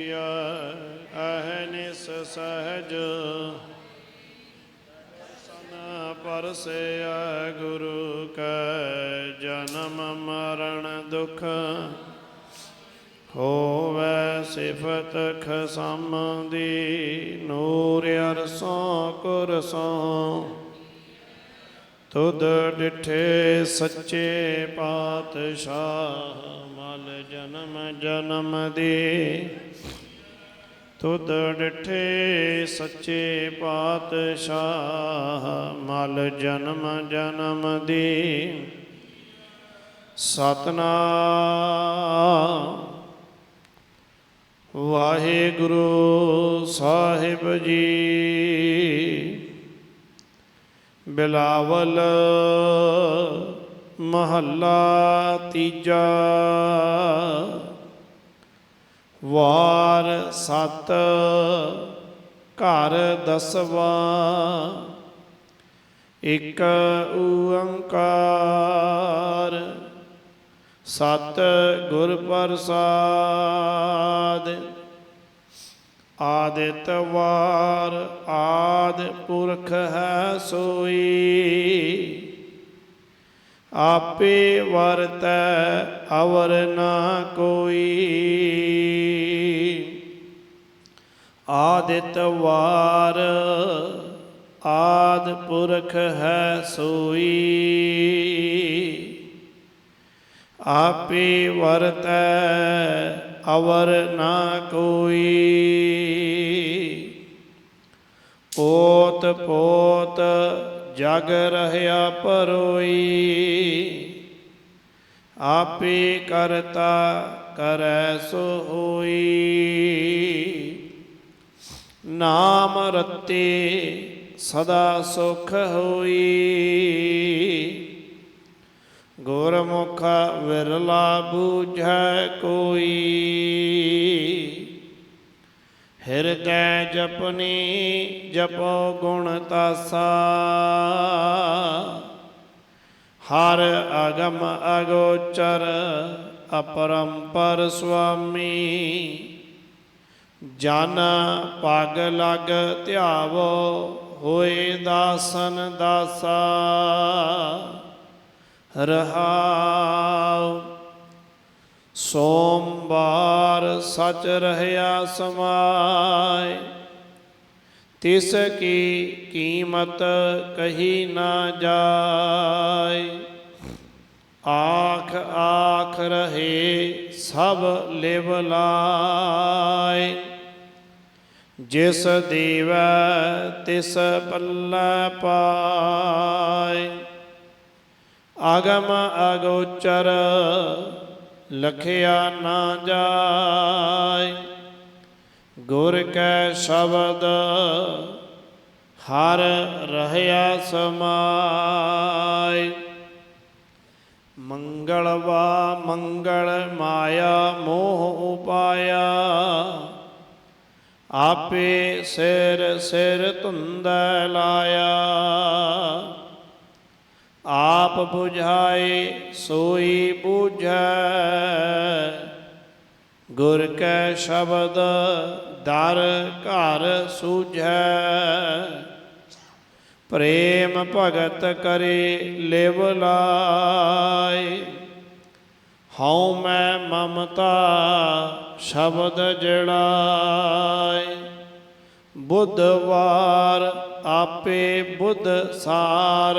ਅਹਨਿਸ ਸਹਜ। ਸਨ ਪਰਸਿਆ ਗੁਰੂ ਕੈ ਜਨਮ ਮਰਨ ਦੁਖ। ਹੋਵੈ ਸਿਫਤ ਖਸਮ ਦੀ ਨੂਰ ਅਰਸੋਂ ਕੁਰਸੋਂ। ਤੁਧ ਡਿਠੇ ਸੱਚੇ ਪਾਤਸ਼ਾਹ, ਮਲ ਜਨਮ ਜਨਮ ਦੇ। ਤੁਧ ਡਿਠੇ ਸੱਚੇ ਪਾਤਸ਼ਾਹ, ਮਲ ਜਨਮ ਜਨਮ ਦੀ। ਸਤਨਾਮ ਵਾਹਿਗੁਰੂ ਸਾਹਿਬ ਜੀ। ਬਿਲਾਵਲ ਮਹੱਲਾ ਤੀਜਾ ਵਾਰ ਸਤ ਘਰ ਦਸਵਾ ਇਕ ਓੰਕਾਰ ਸਤ ਗੁਰ ਪ੍ਰਸਾਦ ਆਦਿਤਵਾਰ ਆਦ ਪੁਰਖ ਹੈ ਸੋਈ। ਆਪੇ ਵਰਤੈ ਅਵਰ ਨਾ ਕੋਈ। ਆਦਿਤ ਵਾਰ ਆਦ ਪੁਰਖ ਹੈ ਸੋਈ। ਆਪੇ ਵਰਤੈ ਅਵਰ ਨਾ ਕੋਈ। ਓਤ ਪੋਤ ਜਗ ਰਹਿਆ ਪਰੋਈ। ਆਪੇ ਕਰਤਾ ਕਰੈ ਸੋ ਹੋਈ। ਨਾਮ ਰਤੇ ਸਦਾ ਸੁਖ ਹੋਈ। ਗੁਰਮੁਖ ਵਿਰਲਾ ਬੂਝੈ ਕੋਈ। ਹਿਰਦੈ ਜਪਨੀ ਜਪੋ ਗੁਣ ਤਾਸਾ। ਹਰ ਅਗਮ ਅਗੋਚਰ ਅਪਰੰਪਰ ਸੁਆਮੀ। ਜਨ ਪਗ ਲਗ ਧਿਆਵੋ ਹੋਏ ਦਾਸਨ ਦਾਸਾ। ਰਹਾਉ। ਸੋਮਵਾਰ ਸਚ ਰਹਿਆ ਸਮਾਏ। ਤਿਸ ਕੀ ਕੀਮਤ ਕਹੀ ਨਾ ਜਾਏ। ਆਖ ਆਖ ਰਹੇ ਸਭ ਲਿਵ ਲਾਏ। ਜਿਸ ਦੇਵੈ ਤਿਸ ਪੱਲਾ ਪਾਏ। ਆਗਮ ਅਗੋਚਰ, ਲਖਿਆ ਨਾ ਜਾਏ ਗੁਰ ਕੈ ਸ਼ਬਦ, ਹਰ ਰਹਿਆ ਸਮਾਏ ਮੰਗਲਵਾ ਮੰਗਲ ਮਾਇਆ ਮੋਹ ਉਪਾਇਆ। ਆਪੇ ਸਿਰ ਸਿਰ ਧੁੰਦੈ ਲਾਇਆ। ਆਪ 부ਝਾਏ ਸੋਈ 부ਝੈ ਗੁਰ ਕੈ ਸ਼ਬਦ ਦਰ ਘਰ ਸੂਝੈ। ਪ੍ਰੇਮ ਭਗਤ ਕਰੇ ਲਿਵ ਲਾਏ। ਹਉ ਮੈਂ ਮਮਤਾ ਸ਼ਬਦ ਜੜਾਏ। ਬੁੱਧਵਾਰ ਆਪੇ ਬੁੱਧ ਸਾਰ।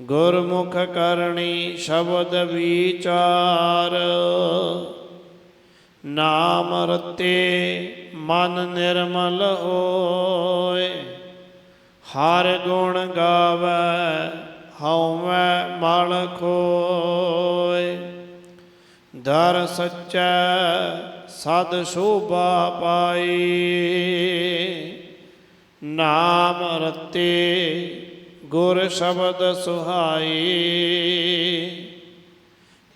ਗੁਰਮੁਖ ਕਰਨੀ ਸ਼ਬਦ ਵਿਚਾਰ। ਨਾਮ ਰਤੇ ਮਨ ਨਿਰਮਲ ਹੋਏ। ਹਰ ਗੁਣ ਗਾਵੇ, ਹਉਮੈ ਮਲ ਖੋਏ। ਦਰ ਸੱਚੈ ਸਦ ਸ਼ੋਭਾ ਪਾਈ। ਨਾਮ ਰਤੇ ਗੁਰ ਸ਼ਬਦ ਸੁਹਾਈ।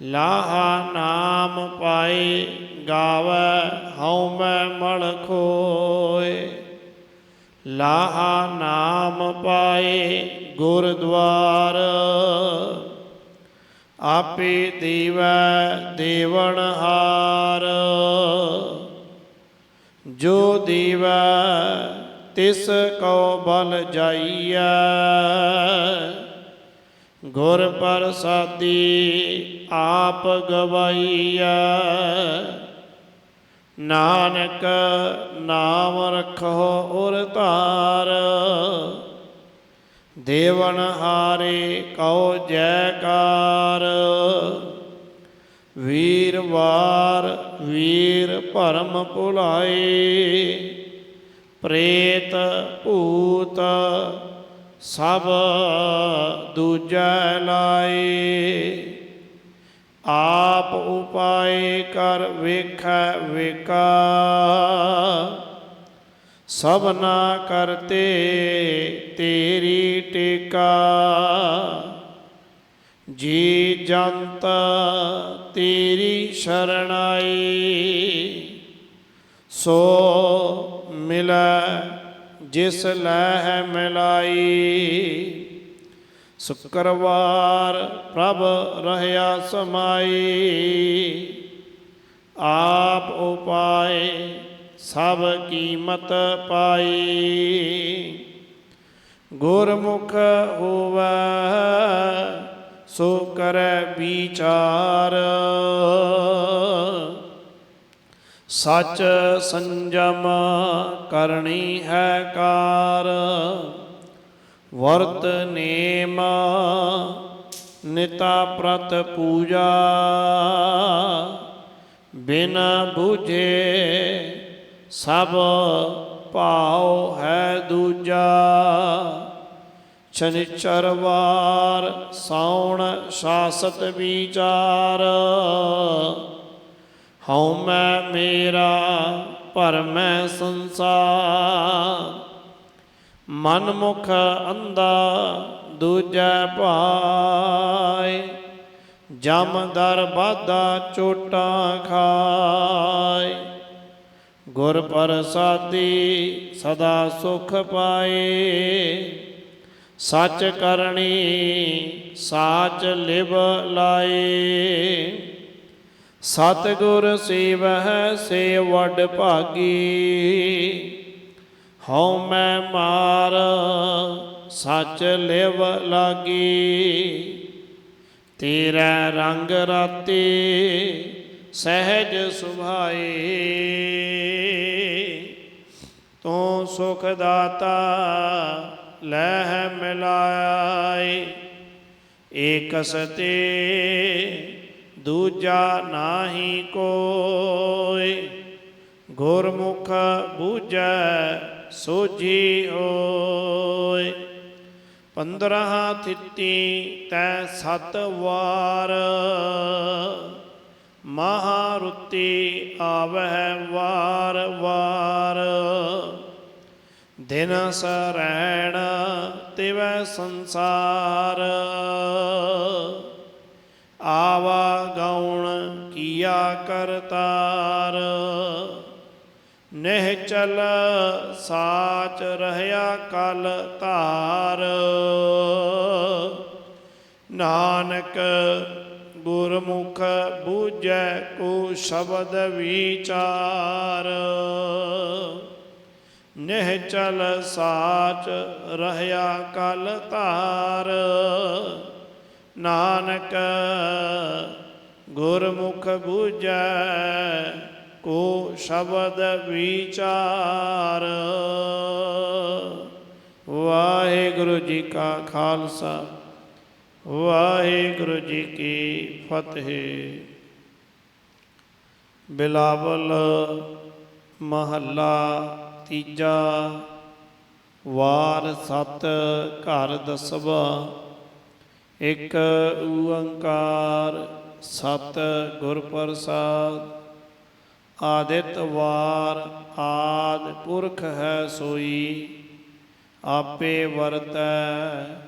ਲਾਹਾ ਨਾਮ ਪਾਈ ਗਾਵੇ, ਹਉਮੈ ਮਲ ਖੋਏ। ਲਾਹਾ ਨਾਮ ਪਾਏ ਗੁਰਦੁਆਰ ਆਪੇ ਦੇਵੈ ਦੇਵਨ ਹਾਰ। ਜੋ ਦੇਵੈ, ਤਿਸ ਕਉ ਬਲ ਜਾਈਐ। ਗੁਰ ਪ੍ਰਸਾਦੀ ਆਪ ਗਵਾਈਐ। ਨਾਨਕ ਨਾਮ ਰਖੋ ਉਰ ਧਾਰ। ਦੇਵਨ ਹਾਰੇ ਕਉ ਜੈਕਾਰ। ਵੀਰਵਾਰ ਵੀਰ ਭਰਮ ਭੁਲਾਏ, ਪ੍ਰੇਤ ਭੂਤ ਸਭ ਦੂਜੈ ਲਾਏ। ਆਪ ਉਪਾਏ ਕਰ ਵੇਖੈ ਵਿਕਾ ਸਭਨਾ ਕਰਤੇ ਤੇਰੀ ਟੇਕਾ। ਜੀ ਜੰਤ ਤੇਰੀ ਸ਼ਰਣਾਈ, ਸੋ ਮਿਲੈ ਜਿਸ ਲਹਿ ਮਿਲਾਈ। ਸ਼ੁਕਰਵਾਰ ਪ੍ਰਭ ਰਹਿਆ ਸਮਾਈ, ਆਪ ਉਪਾਏ ਸਭ ਕੀਮਤ ਪਾਈ। ਗੁਰਮੁਖ ਹੋਵੇ, ਸੋ ਕਰੈ ਵਿਚਾਰ। ਸਚ ਸੰਜਮ ਕਰਨੀ ਹੈ ਕਾਰ। ਵਰਤ ਨੇਮ ਨਿਤਾ ਪ੍ਰਤ ਪੂਜਾ। ਬਿਨ ਬੁਝੇ ਸਭ ਭਾਉ ਹੈ ਦੂਜਾ। ਸ਼ਨਿਚਰਵਾਰ ਸੌਣ ਸਾਸਤ ਵਿਚਾਰ। ਹਉ ਮੈਂ ਮੇਰਾ ਭਰਮੈ ਸੰਸਾਰ। ਮਨ ਮੁਖ ਅੰਦਾ ਦੂਜੈ ਭਾਏ ਜਮ ਦਰ ਬਾਧਾ ਚੋਟਾਂ ਖਾਏ ਗੁਰ ਪ੍ਰਸਾਦੀ ਸਦਾ ਸੁਖ ਪਾਏ। ਸੱਚ ਕਰਨੀ ਸਾਚ ਲਿਵ ਲਾਏ। ਸਤਿਗੁਰ ਸੇਵਹਿ, ਸੇ ਵਡ ਭਾਗੀ। ਹਉ ਮੈਂ ਮਾਰ, ਸੱਚ ਲਿਵ ਲਾਗੀ। ਤੇਰਾ ਰੰਗ ਰਾਤੀ ਸਹਿਜ ਸੁਭਾਏ। ਤੂੰ ਸੁਖ ਦਾਤਾ ਲਹਿ ਮਿਲਾਏ। ਏਕਸ ਤੇ ਦੂਜਾ ਨਾਹੀ ਕੋਈ ਗੁਰਮੁਖ ਬੂਝੈ ਸੋਝੀ ਹੋਏ। ਪੰਦਰਾਂ ਥਿੱਤੀ ਤੈ ਸਤ ਵਾਰ। ਮਹਾਰੁਤੀ ਆਵਹਿ ਵਾਰ ਵਾਰ। ਦਿਨ ਸਰੈਣ ਤਿਵੈ ਸੰਸਾਰ। ਆਵਾ ਗਉਣ ਕੀਆ ਕਰਤਾਰ ਨਹਿ ਚਲ ਸਾਚ ਰਹਿਆ ਕਲ ਧਾਰ। ਨਾਨਕ ਗੁਰਮੁਖ ਬੂਝੈ ਕੋ ਸ਼ਬਦ ਵਿਚਾਰ। ਨਹਿ ਚਲ ਸਾਚ ਰਹਿਆ ਕਲ ਧਾਰ। ਨਾਨਕ ਗੁਰਮੁਖ ਬੂਝੈ ਕੋ ਸ਼ਬਦ ਵਿਚਾਰ। ਵਾਹਿਗੁਰੂ ਜੀ ਕਾ ਖਾਲਸਾ। ਵਾਹਿਗੁਰੂ ਜੀ ਕੀ ਫਤਿਹ। ਬਿਲਾਵਲ ਮਹੱਲਾ ਤੀਜਾ, ਵਾਰ ਸਤ ਘਰ ਦਸਵਾ, ਇੱਕ ਓੰਕਾਰ ਸਤ ਗੁਰ ਪ੍ਰਸਾਦ, ਆਦਿਤ ਵਾਰ ਆਦ ਪੁਰਖ ਹੈ ਸੋਈ, ਆਪੇ ਵਰਤੈ